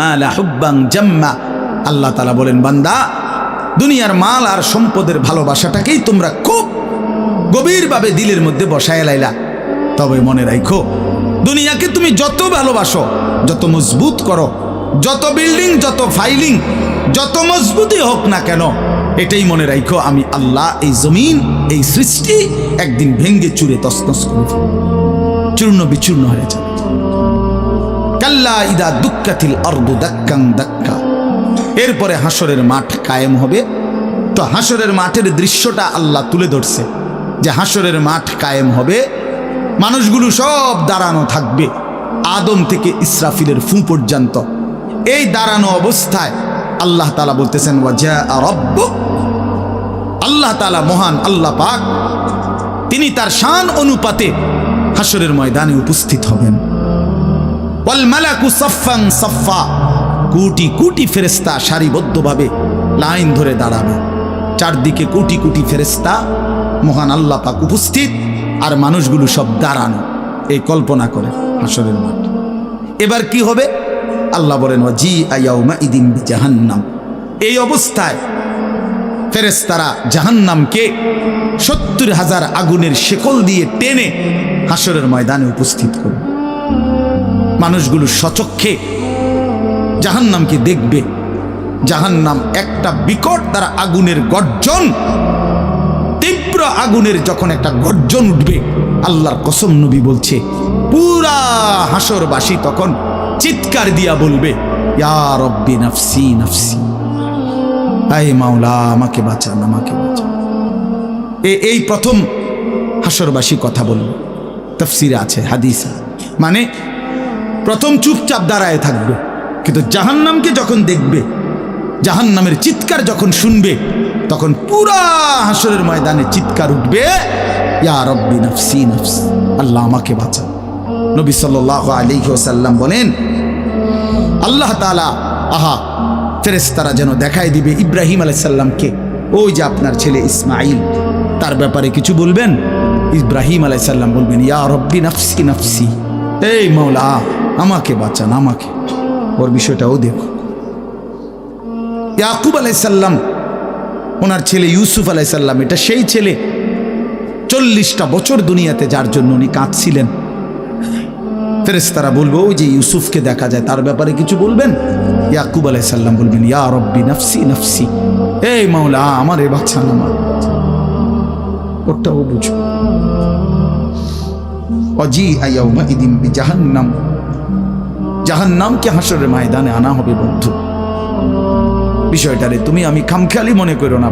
মালা হুব্বাং জাম্মা। আল্লাহ তালা বলেন, বান্দা, দুনিয়ার মাল আর সম্পদের ভালোবাসাটাকেই তোমরা খুব গভীরভাবে দিলের মধ্যে বসায় লাইলা। তবে মনে রাখো দুনিয়াকে তুমি যত ভালোবাসো, যত মজবুত করো, যত বিল্ডিং, যত ফাইলিং, যত মজবুতই হোক না কেন, এটাই মনে রাখো আমি আল্লাহ এই জমিন, এই সৃষ্টি একদিন ভেঙ্গে চুরে তসনস করে চূর্ণ বিচূর্ণ হয়ে যাবে। কাল্লা ইদা দুঃখাতিল অর্ধ দাক্কাং দাক্কা। এরপরে হাসরের মাঠ কায়েম হবে। তো হাসরের মাঠের দৃশ্যটা আল্লাহ তুলে ধরছে যে হাসরের মাঠ কায়েম হবে। মানুষগুলো সব দাঁড়ানো থাকবে আদম থেকে ইসরাফিলের ফু পর্যন্ত। এই দাঁড়ানো অবস্থায় আল্লাহ তালা বলতেছেন আল্লাহ তালা মহান আল্লাহ পাক, তিনি তার শান অনুপাতে হাসরের ময়দানে উপস্থিত হবেন। ওয়াল মালাকু কোটি কোটি ফেরেস্তা সারিবদ্ধভাবে লাইন ধরে দাঁড়াবে। চারদিকে কোটি কোটি ফেরেস্তা মহান আল্লাহ পাক উপস্থিত, আর মানুষগুলো সব দাঁড়ানো। এই কল্পনা করে হাসরের মাঠ। এবার কি হবে? আল্লাহ বলেন জি আয়াউমা ইদিন জাহান্নাম। এই অবস্থায় ফেরেস্তারা জাহান্নামকে সত্তর হাজার আগুনের শেকল দিয়ে টেনে হাসরের ময়দানে উপস্থিত করবে। মানুষগুলো সচক্ষে জাহান্নামকে দেখবে। জাহান্নাম একটা বিকট তারা আগুনের গর্জন, তীব্র আগুনের যখন একটা গর্জন উঠবে, আল্লাহর কসম নবী বলছে, পুরা হাসরবাসী তখন চিৎকার দিয়া বলবে নাফসি নাফসি। মাওলা, আমাকে বাঁচান আমাকে বাঁচান। এ- এই প্রথম হাসরবাসী কথা বলবে তফসিরে আছে, হাদিসা। মানে প্রথম চুপচাপ দাঁড়ায় থাকবে। কিন্তু জাহান্নামকে যখন দেখবে, জাহান্নামের চিৎকার যখন শুনবে, তখন পুরা হাসরের ময়দানে চিৎকার উঠবে, ইয়া আল্লাহ আমাকে বাঁচা। নবী সাল্লাহ আলী ওসাল্লাম বলেন, আল্লাহ তালা আহা ফেরেস্তারা যেন দেখাই দিবে ইব্রাহিম আলাইসাল্লামকে ওই যে আপনার ছেলে ইসমাইল তার ব্যাপারে কিছু বলবেন? ইব্রাহিম আলাইসাল্লাম বলবেন, ইয়া রব্বি নফসি নফসি। এই মাওলা, আমাকে বাঁচান, আমাকে। ওর বিষয়টাও দেখো। ইয়াকুব আলাইসাল্লাম, ওনার ছেলে ইউসুফ আলাইসাল্লাম, এটা সেই ছেলে। চল্লিশটা বছর দুনিয়াতে যার জন্য উনি কাঁদছিলেন। ফেরেস্তারা বলব, ওই যে ইউসুফকে দেখা যায়, তার ব্যাপারে কিছু বলবেন? ইয়াকুব আলাইসাল্লাম বলবেন, ইয়া রব্বি নফসি নফসি। এই মাওলা, আমার এ বাচ্চা আমার ওটাও বুঝো। অজি আয়াউমা ইদিম বি জাহান্নাম জাহান্নামকে হাসরের ময়দানে আনা হবে বন্ধু। বিষয়টারে তুমি আমি খামখেয়ালি মনে করো না